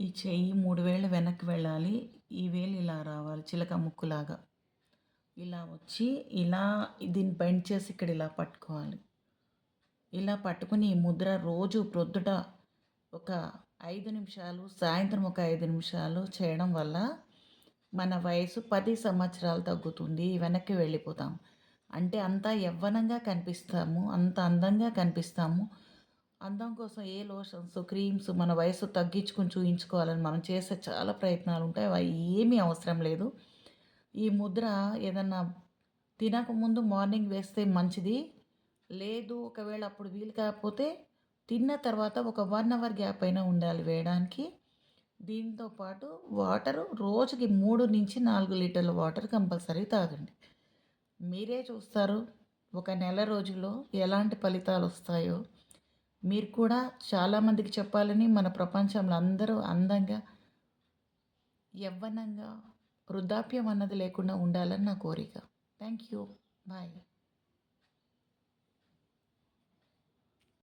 ఈ చెయ్యి మూడు వేళ్ళు వెనక్కి వెళ్ళాలి. ఈ వేలు ఇలా రావాలి చిలక ముక్కులాగా. ఇలా వచ్చి ఇలా దీన్ని బెండ్ చేసి ఇక్కడ ఇలా పట్టుకోవాలి. ఇలా పట్టుకుని ఈ ముద్ర రోజు ప్రొద్దుట ఒక ఐదు నిమిషాలు సాయంత్రం ఒక ఐదు నిమిషాలు చేయడం వల్ల మన వయసు పది సంవత్సరాలు తగ్గుతుంది. వెనక్కి వెళ్ళిపోతాం. అంటే అంత యవ్వనంగా కనిపిస్తాము అంత అందంగా కనిపిస్తాము. అందం కోసం ఏ లోషన్స్ క్రీమ్స్ మన వయసు తగ్గించుకుని చూయించుకోవాలని మనం చేసే చాలా ప్రయత్నాలు ఉంటాయి. అవి ఏమీ అవసరం లేదు. ఈ ముద్ర ఏదన్నా తినకముందు మార్నింగ్ వేస్తే మంచిది. లేదు ఒకవేళ అప్పుడు వీలు కాకపోతే తిన్న తర్వాత ఒక వన్ అవర్ గ్యాప్ అయినా ఉండాలి వేయడానికి. దీంతో పాటు వాటరు రోజుకి మూడు నుంచి నాలుగు లీటర్ల వాటర్ కంపల్సరీ తాగండి. మీరే చూస్తారు ఒక నెల రోజుల్లో ఎలాంటి ఫలితాలు వస్తాయో. మీరు కూడా చాలామందికి చెప్పాలని మన ప్రపంచంలో అందరూ అందంగా యవ్వనంగా వృద్ధాప్యం అన్నది లేకుండా ఉండాలని నా కోరిక. Thank you bye